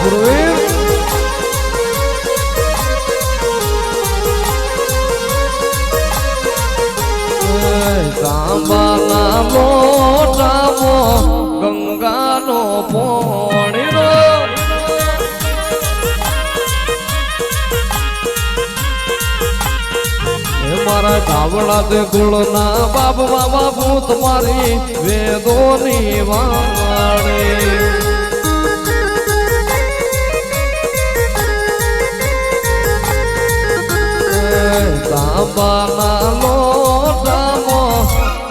ગુરુવીર સાંબાના મોટામો ગંગાનો પોણીરો મારા ગાવડા દે ગુળના બાપ બાબા ભૂત મારી વેદોની વાણી. તાંબાના લોટામો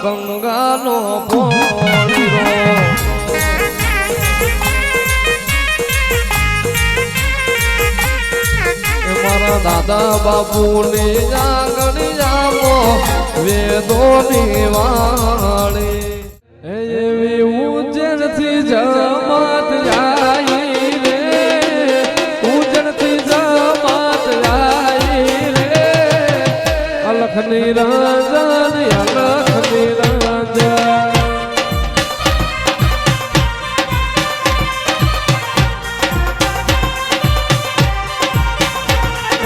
ગંગાનો પોણીરો મારા દાદા બાપુની જાગણી જામો વેદોની વાણી. એવી ઉજ્જૈનથી જમાત અલખ નિરંજન અલખ નિરંજન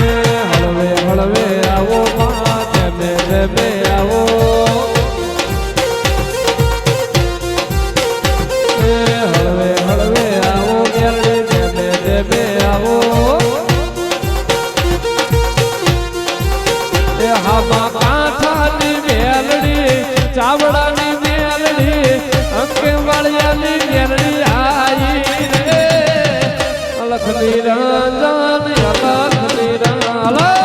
એ હળવે હળવે આવો તમે રમે આવો. હળવે હળવે આવો મેરડી તમે રમે આવો. હામાં કાંઠાની મેલડી ચાવડાની મેલડી અંકે વાળિયાની મેલડી આઈ રે. લખની રંજન લખની રંજન